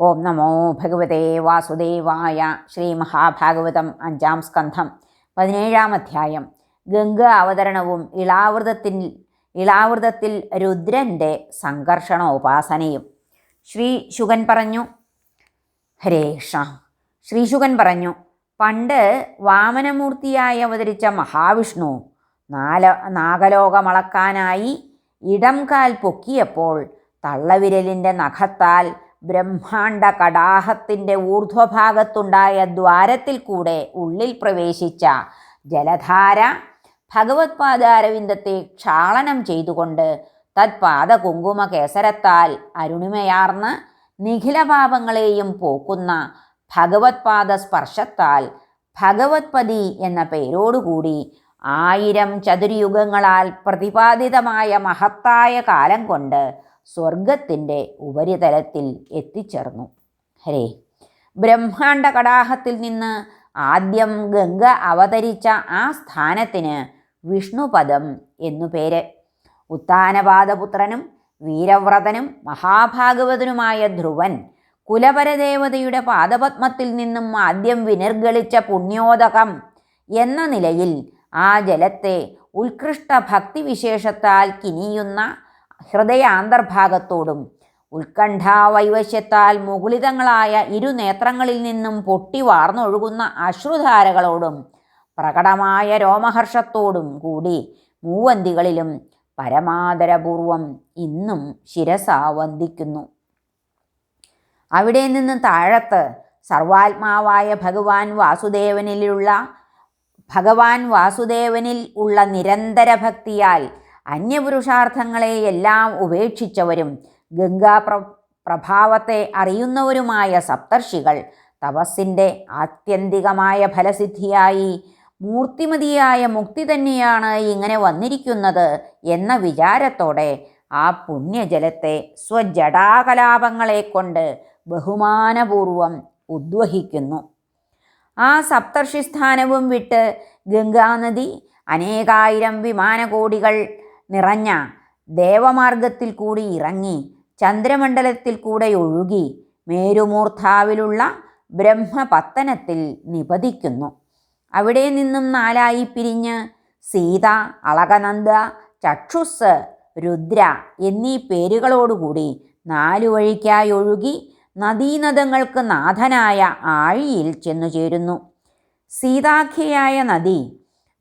ഓം നമോ ഭഗവതേ വാസുദേവായ ശ്രീ മഹാഭാഗവതം അഞ്ചാം സ്കന്ധം പതിനേഴാം അധ്യായം. ഗംഗ അവതരണവും ഇളാവൃതത്തിൽ ഇളാവൃതത്തിൽ രുദ്രന്റെ സംഘർഷണോപാസനയും. ശ്രീ ശുഗൻ പറഞ്ഞു ഹരേ കൃഷ്ണ. ശ്രീശുകൻ പറഞ്ഞു പണ്ട് വാമനമൂർത്തിയായി അവതരിച്ച മഹാവിഷ്ണു നാല നാഗലോകമളക്കാനായി ഇടം കാൽ പൊക്കിയപ്പോൾ തള്ളവിരലിന്റെ നഖത്താൽ ബ്രഹ്മാണ്ട കടാഹത്തിന്റെ ഊർധ്വഭാഗത്തുണ്ടായ ദ്വാരത്തിൽ കൂടെ ഉള്ളിൽ പ്രവേശിച്ച ജലധാര ഭഗവത് പാദാരവിന്ദത്തെ ക്ഷാളനം ചെയ്തുകൊണ്ട് തത്പാദ കുങ്കുമ കേസരത്താൽ അരുണിമയാർന്ന് നിഖിലപാപങ്ങളെയും പോക്കുന്ന ഭഗവത് പാദ സ്പർശത്താൽ ഭഗവത്പതി എന്ന പേരോടുകൂടി ആയിരം ചതുര്യുഗങ്ങളാൽ പ്രതിപാദിതമായ മഹത്തായ കാലം കൊണ്ട് സ്വർഗത്തിന്റെ ഉപരിതലത്തിൽ എത്തിച്ചേർന്നു. ഹരേ. ബ്രഹ്മാണ്ട കടാഹത്തിൽ നിന്ന് ആദ്യം ഗംഗ അവതരിച്ച ആ സ്ഥാനത്തിന് വിഷ്ണുപദം എന്നു പേര്. ഉത്താനപാദപുത്രനും വീരവ്രതനും മഹാഭാഗവതനുമായ ധ്രുവൻ കുലപരദേവതയുടെ പാദപത്മത്തിൽ നിന്നും ആദ്യം വിനിർഗളിച്ച പുണ്യോദകം എന്ന നിലയിൽ ആ ജലത്തെ ഉത്കൃഷ്ട ഭക്തിവിശേഷത്താൽ കിനിയുന്ന ഹൃദയാന്തർഭാഗത്തോടും ഉത്കണ്ഠാവൈവശ്യത്താൽ മുകുളിതങ്ങളായ ഇരു നേത്രങ്ങളിൽ നിന്നും പൊട്ടി വാർന്നൊഴുകുന്ന അശ്രുധാരകളോടും പ്രകടമായ രോമഹർഷത്തോടും കൂടി മൂവന്തികളിലും പരമാദരപൂർവം ഇന്നും ശിരസ വന്ദിക്കുന്നു അവിടെ നിന്ന് താഴത്ത് സർവാത്മാവായ ഭഗവാൻ വാസുദേവനിലുള്ള ഭഗവാൻ വാസുദേവനിൽ ഉള്ള നിരന്തര ഭക്തിയാൽ അന്യപുരുഷാർത്ഥങ്ങളെയെല്ലാം ഉപേക്ഷിച്ചവരും ഗംഗാപ്ര പ്രഭാവത്തെ അറിയുന്നവരുമായ സപ്തർഷികൾ തപസ്സിന്റെ ആത്യന്തികമായ ഫലസിദ്ധിയായി മൂർത്തിമതിയായ മുക്തി തന്നെയാണ് ഇങ്ങനെ വന്നിരിക്കുന്നത് എന്ന വിചാരത്തോടെ ആ പുണ്യജലത്തെ സ്വജടാകലാപങ്ങളെ കൊണ്ട് ബഹുമാനപൂർവം ഉദ്വഹിക്കുന്നു. ആ സപ്തർഷിസ്ഥാനവും വിട്ട് ഗംഗാനദി അനേകായിരം വിമാനകോടികൾ നിറഞ്ഞ ദേവമാർഗത്തിൽ കൂടി ഇറങ്ങി ചന്ദ്രമണ്ഡലത്തിൽ കൂടെ ഒഴുകി മേരുമൂർധാവിലുള്ള ബ്രഹ്മപത്തനത്തിൽ നിപതിക്കുന്നു. അവിടെ നിന്നും നാലായി പിരിഞ്ഞ് സീത അളകനന്ദ ചക്ഷുസ് രുദ്ര എന്നീ പേരുകളോടുകൂടി നാലു വഴിക്കായി ഒഴുകി നദീനദങ്ങൾക്ക് നാഥനായ ആഴിയിൽ ചെന്നു ചേരുന്നു സീതാഖ്യയായ നദി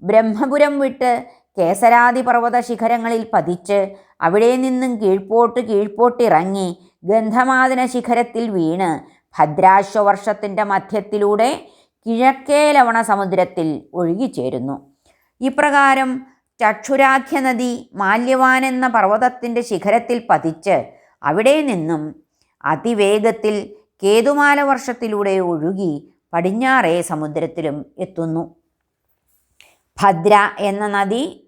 ബ്രഹ്മപുരം വിട്ട് കേസരാതി പർവത ശിഖരങ്ങളിൽ പതിച്ച് അവിടെ നിന്നും കീഴ്പോട്ട് കീഴ്പോട്ടിറങ്ങി ഗന്ധമാതന ശിഖരത്തിൽ വീണ് ഭദ്രാശ്വവർഷത്തിന്റെ മധ്യത്തിലൂടെ കിഴക്കേ ലവണ സമുദ്രത്തിൽ ഒഴുകിച്ചേരുന്നു. ഇപ്രകാരം ചക്ഷുരാഖ്യ നദി മാല്യവാൻ എന്ന പർവതത്തിന്റെ ശിഖരത്തിൽ പതിച്ച് അവിടെ നിന്നും അതിവേഗത്തിൽ കേതുമാല വർഷത്തിലൂടെ ഒഴുകി പടിഞ്ഞാറേ സമുദ്രത്തിലും എത്തുന്നു. ഭദ്ര എന്ന നദി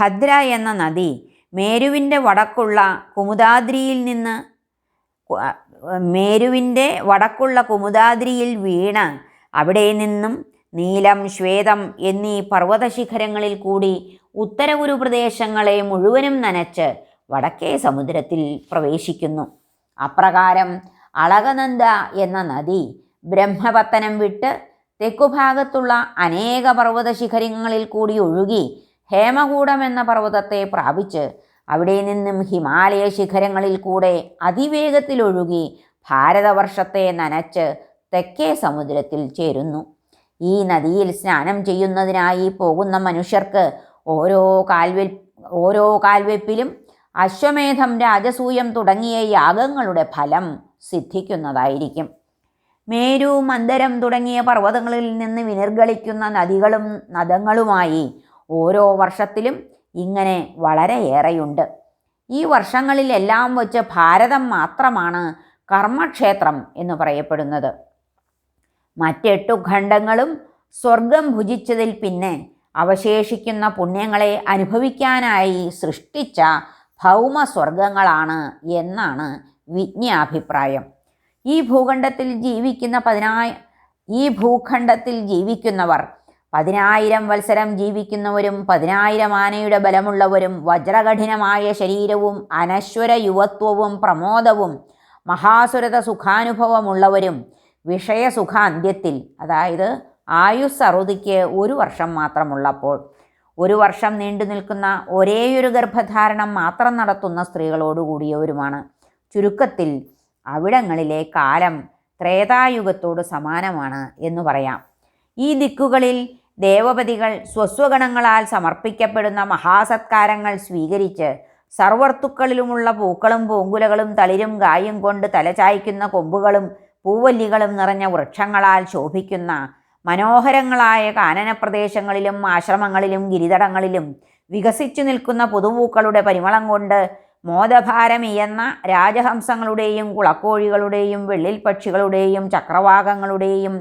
ഭദ്ര എന്ന നദി മേരുവിന്റെ വടക്കുള്ള കുമുദാദ്രിയിൽ നിന്ന് മേരുവിന്റെ വടക്കുള്ള കുമുദാദ്രിയിൽ വീണ് അവിടെ നിന്നും നീലം ശ്വേതം എന്നീ പർവതശിഖരങ്ങളിൽ കൂടി ഉത്തരകുരു പ്രദേശങ്ങളെ മുഴുവനും നനച്ച് വടക്കേ സമുദ്രത്തിൽ പ്രവേശിക്കുന്നു. അപ്രകാരം അളകനന്ദ എന്ന നദി ബ്രഹ്മപത്തനം വിട്ട് തെക്കുഭാഗത്തുള്ള അനേക പർവത ശിഖരങ്ങളിൽ കൂടി ഒഴുകി ഹേമകൂടം എന്ന പർവതത്തെ പ്രാപിച്ച് അവിടെ നിന്നും ഹിമാലയ ശിഖരങ്ങളിൽ കൂടെ അതിവേഗത്തിലൊഴുകി ഭാരതവർഷത്തെ നനച്ച് തെക്കേ സമുദ്രത്തിൽ ചേരുന്നു. ഈ നദിയിൽ സ്നാനം ചെയ്യുന്നതിനായി പോകുന്ന മനുഷ്യർക്ക് ഓരോ കാൽവെ ഓരോ കാൽവെപ്പിലും അശ്വമേധം രാജസൂയം തുടങ്ങിയ യാഗങ്ങളുടെ ഫലം സിദ്ധിക്കുന്നതായിരിക്കും. മേരു മന്ദരം തുടങ്ങിയ പർവതങ്ങളിൽ നിന്ന് വിനിർഗളിക്കുന്ന നദികളും നദങ്ങളുമായി ഓരോ വർഷത്തിലും ഇങ്ങനെ വളരെയേറെയുണ്ട് ഈ വർഷങ്ങളിലെല്ലാം വച്ച് ഭാരതം മാത്രമാണ് കർമ്മക്ഷേത്രം എന്ന് പറയപ്പെടുന്നത്. മറ്റെട്ടു ഖണ്ഡങ്ങളും സ്വർഗം ഭുജിച്ചതിൽ പിന്നെ അവശേഷിക്കുന്ന പുണ്യങ്ങളെ അനുഭവിക്കാനായി സൃഷ്ടിച്ച ഭൗമസ്വർഗങ്ങളാണ് എന്നാണ് വിജ്ഞാഭിപ്രായം. ഈ ഭൂഖണ്ഡത്തിൽ ജീവിക്കുന്ന പതിനായ ഈ ഭൂഖണ്ഡത്തിൽ ജീവിക്കുന്നവർ പതിനായിരം വത്സരം ജീവിക്കുന്നവരും പതിനായിരം ആനയുടെ ബലമുള്ളവരും വജ്രകഠിനമായ ശരീരവും അനശ്വര യുവത്വവും പ്രമോദവും മഹാസുരത സുഖാനുഭവമുള്ളവരും വിഷയസുഖാന്ത്യത്തിൽ അതായത് ആയുസ് അറുതിക്ക് ഒരു വർഷം മാത്രമുള്ളപ്പോൾ ഒരു വർഷം നീണ്ടു നിൽക്കുന്ന ഒരേയൊരു ഗർഭധാരണം മാത്രം നടത്തുന്ന സ്ത്രീകളോടുകൂടിയവരുമാണ് ചുരുക്കത്തിൽ അവിടങ്ങളിലെ കാലം ത്രേതായുഗത്തോട് സമാനമാണ് എന്ന് പറയാം. ഈ ദിക്കുകളിൽ ദേവപതികൾ സ്വസ്വഗണങ്ങളാൽ സമർപ്പിക്കപ്പെടുന്ന മഹാസത്കാരങ്ങൾ സ്വീകരിച്ച് സർവർത്തുക്കളിലുമുള്ള പൂക്കളും പൂങ്കുലകളും തളിരും ഗായും കൊണ്ട് തലചായ്ക്കുന്ന കൊമ്പുകളും പൂവല്ലികളും നിറഞ്ഞ വൃക്ഷങ്ങളാൽ ശോഭിക്കുന്ന മനോഹരങ്ങളായ കാനന പ്രദേശങ്ങളിലും ആശ്രമങ്ങളിലും ഗിരിതടങ്ങളിലും വികസിച്ചു നിൽക്കുന്ന പുതുപൂക്കളുടെ പരിമളം കൊണ്ട് മോദഭാരമിയെന്ന രാജഹംസങ്ങളുടെയും കുളക്കോഴികളുടെയും വെള്ളിൽ പക്ഷികളുടെയും ചക്രവാകങ്ങളുടെയും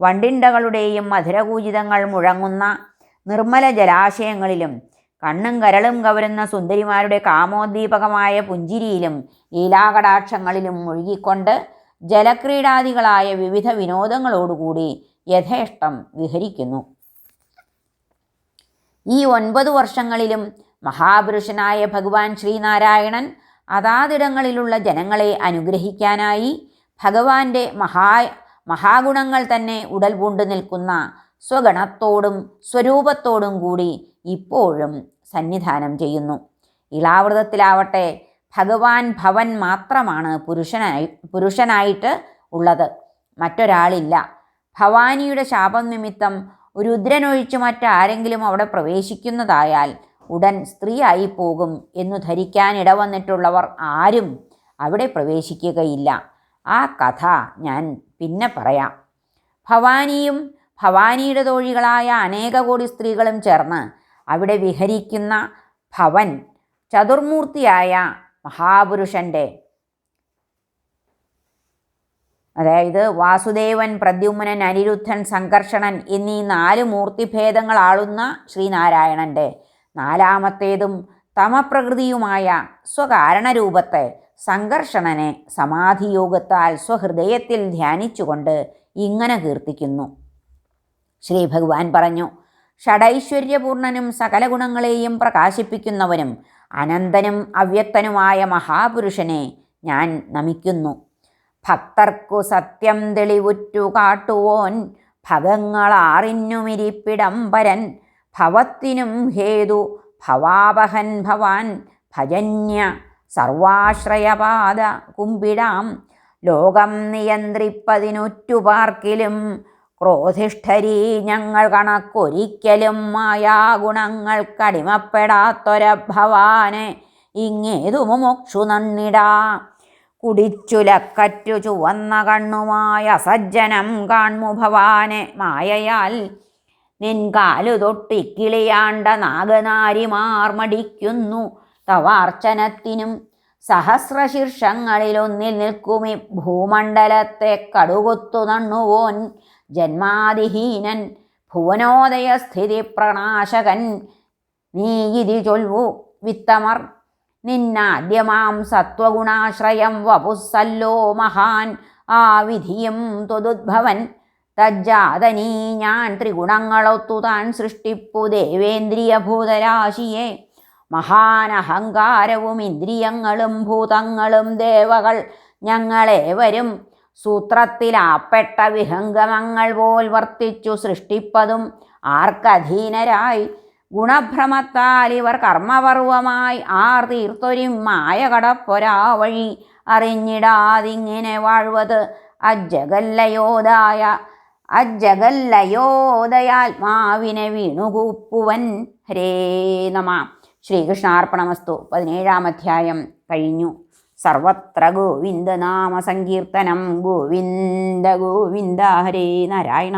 വണ്ടിണ്ടകളുടെയും മധുരകൂചിതങ്ങൾ മുഴങ്ങുന്ന നിർമ്മല ജലാശയങ്ങളിലും കണ്ണും കരളും കവരുന്ന സുന്ദരിമാരുടെ കാമോദ്ദീപകമായ പുഞ്ചിരിയിലും ലീലാകടാക്ഷങ്ങളിലും മുഴുകിക്കൊണ്ട് ജലക്രീഡാദികളായ വിവിധ വിനോദങ്ങളോടുകൂടി യഥേഷ്ടം വിഹരിക്കുന്നു. ഈ ഒൻപത് വർഷങ്ങളിലും മഹാപുരുഷനായ ഭഗവാൻ ശ്രീനാരായണൻ അതാതിടങ്ങളിലുള്ള ജനങ്ങളെ അനുഗ്രഹിക്കാനായി ഭഗവാന്റെ മഹാ മഹാഗുണങ്ങൾ തന്നെ ഉടൽ പൂണ്ടു നിൽക്കുന്ന സ്വഗണത്തോടും സ്വരൂപത്തോടും കൂടി ഇപ്പോഴും സന്നിധാനം ചെയ്യുന്നു. ഇളാവൃതത്തിലാവട്ടെ ഭഗവാൻ ഭവൻ മാത്രമാണ് പുരുഷനായി പുരുഷനായിട്ട് ഉള്ളത്. മറ്റൊരാളില്ല. ഭവാനിയുടെ ശാപം നിമിത്തം രുദ്രനൊഴിച്ച് മറ്റാരെങ്കിലും അവിടെ പ്രവേശിക്കുന്നതായാൽ ഉടൻ സ്ത്രീയായി പോകും എന്നു ധരിക്കാൻ ഇടവന്നിട്ടുള്ളവർ ആരും അവിടെ പ്രവേശിക്കുകയില്ല. ആ കഥ ഞാൻ പിന്നെ പറയാം. ഭവാനിയും ഭവാനിയുടെ തോഴികളായ അനേക കോടി സ്ത്രീകളും ചേർന്ന് അവിടെ വിഹരിക്കുന്ന ഭവൻ ചതുർമൂർത്തിയായ മഹാപുരുഷന്റെ അതായത് വാസുദേവൻ പ്രദ്യുമ്നൻ അനിരുദ്ധൻ സംഘർഷണൻ എന്നീ നാല് മൂർത്തിഭേദങ്ങൾ ആളുന്ന ശ്രീനാരായണന്റെ നാലാമത്തേതും തമപ്രകൃതിയുമായ സ്വകാരണരൂപത്തെ സംഘർഷണനെ സമാധിയോഗത്താൽ സ്വഹൃദയത്തിൽ ധ്യാനിച്ചുകൊണ്ട് ഇങ്ങനെ കീർത്തിക്കുന്നു. ശ്രീ ഭഗവാൻ പറഞ്ഞു ഷഡൈശ്വര്യപൂർണനും സകല ഗുണങ്ങളെയും പ്രകാശിപ്പിക്കുന്നവനും അനന്തനും അവ്യക്തനുമായ മഹാപുരുഷനെ ഞാൻ നമിക്കുന്നു. ഭക്തർക്കു സത്യം തെളിവുറ്റു കാട്ടുവോൻ ഭഗങ്ങളാറിന്നുമിരിപ്പിടം പരൻ ഭവത്തിനും ഹേതു ഭവാപഹൻ ഭവാൻ ഭജന്യ സർവാശ്രയപാദ കുമ്പിടാം. ലോകം നിയന്ത്രിപ്പതിനുറ്റുപാർക്കിലും ക്രോധിഷ്ഠരീ ഞങ്ങൾ കണക്കൊരിക്കലും മായാഗുണങ്ങൾക്കടിമപ്പെടാത്തൊരഭവാനെ ഇങ്ങേതു മുമുക്ഷു നന്നിടാ. കുടിച്ചുലക്കറ്റു ചുവന്ന കണ്ണുമായ സജ്ജനം കാൺമു ഭവാനെ? മായയാൽ നിൻകാലു തൊട്ടിക്കിളിയാണ്ട നാഗനാരിമാർ മടിക്കുന്നു. തവാർച്ചനത്തിനും സഹസ്രശീർഷങ്ങളിലൊന്നിൽ നിൽക്കുമി ഭൂമണ്ഡലത്തെ കടുകൊത്തു നണ്ണുവോൻ. ജന്മാതിഹീനൻ ഭുവനോദയസ്ഥിതി പ്രണാശകൻ. നീ ഇതി ചൊൽവു വിത്തമർ. നിന്നാദ്യമാം സത്വഗുണാശ്രയം വപുസ്സല്ലോ മഹാൻ. ആ വിധിയും ത്വതുദ്ഭവൻ തജ്ജാതനീ ഞാൻ ത്രിഗുണങ്ങളൊത്തു താൻ സൃഷ്ടിപ്പു ദേവേന്ദ്രിയ ഭൂതരാശിയെ മഹാനഹങ്കാരവും ഇന്ദ്രിയങ്ങളും ഭൂതങ്ങളും ദേവകൾ ഞങ്ങളേവരും സൂത്രത്തിലാപ്പെട്ട വിഹംഗമങ്ങൾ പോൽ വർത്തിച്ചു സൃഷ്ടിപ്പതും ആർക്കധീനരായി ഗുണഭ്രമത്താൽ ഇവർ കർമ്മപർവമായി ആർ തീർത്തൊരും മായ കടപ്പൊരാ വഴി അറിഞ്ഞിടാതിങ്ങനെ വാഴ്വത് അജ്ജഗല്ലയോദായ അജ്ജഗല്ലയോദയാത്മാവിനെ വീണുകൂപ്പുവൻ ഹരേ നമ. ശ്രീകൃഷ്ണാർപ്പണമസ്തു. പതിനേഴാം അധ്യായം കഴിഞ്ഞു. സർവത്ര ഗോവിന്ദനാമ സങ്കീർത്തനം. ഗോവിന്ദ ഗോവിന്ദ ഹരേ നാരായണ.